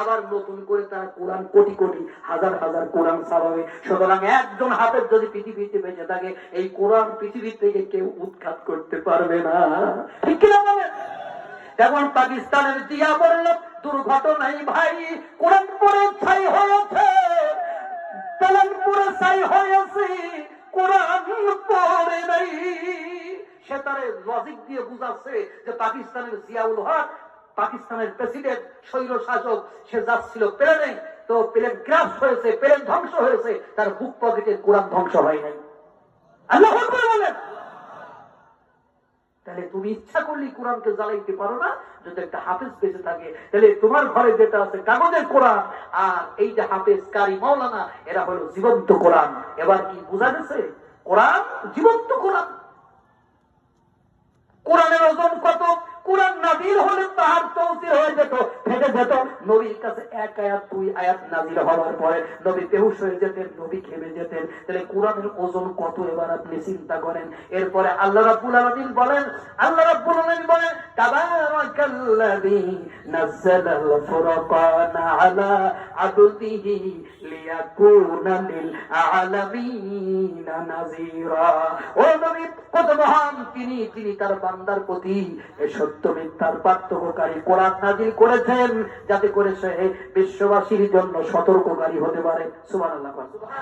আবার নতুন করে তারা কোরআন কোটি কোটি, হাজার হাজার কোরআন ছাড়াবে সুতরাং একজন হাফেজ যদি পৃথিবীতে বেঁচে থাকে, এই কোরআন পৃথিবী থেকে কেউ উৎখাত করতে পারবে না। ঠিক কিনা পাকিস্তানের জিয়া বলল দুর্ঘটনাই ভাই, কোরআন পরে ছাই হয়েছে, তেলেনপুরে ছাই হয়েছে, কোরআন পড়ে নাই। সে তার লজিক দিয়ে বুঝাচ্ছে যে পাকিস্তানের জিয়াউল হক পাকিস্তানের প্রেসিডেন্ট, স্বৈর শাসক, সে যাচ্ছিল প্লেনে। তো প্লেন ক্রাশ হয়েছে, প্লেন ধ্বংস হয়েছে, তার বুক পকেটের কোরআন ধ্বংস হয় নাই। তাহলে তুমি ইচ্ছা করলে কোরআনকে জ্বালাইতে পারো না, যদি একটা হাফেজ বেঁচে থাকে। তাহলে তোমার ঘরে যেটা আছে, কাগজের কোরআন। আর এই যে হাফেজ কারি মাওলানা, এরা হলো জীবন্ত কোরআন। এবার কি বোঝা গেছে? কোরআন জীবন্ত কোরআন। কোরআনের ওজন নাজিল হলে তার তৌসির হয়ে যেত। ফেটে যেত নবীর কাছে এক আয়াত, দুই আয়াত নাজিল হওয়ার পরে নবী বেহুশ হয়ে যেতেন, নবী খেমে যেতেন। তাহলে কোরআনের ওজন কত এবার আপনি চিন্তা করেন? এরপরে আল্লাহ রাব্বুল আলামিন বলেন, আল্লাহ রাব্বুল আলামিন বলেন, তাবারাকাল্লাযী নাযালাল ফুরকানা আলা আবদিহি লিয়াকুনা লিল আলামিনা নাযীরা। ও কত মহান তিনি তিনি তার বান্দার প্রতি যাতে করে সে বিশ্ববাসীর জন্য সতর্ককারী হতে পারে। সুবহানাল্লাহ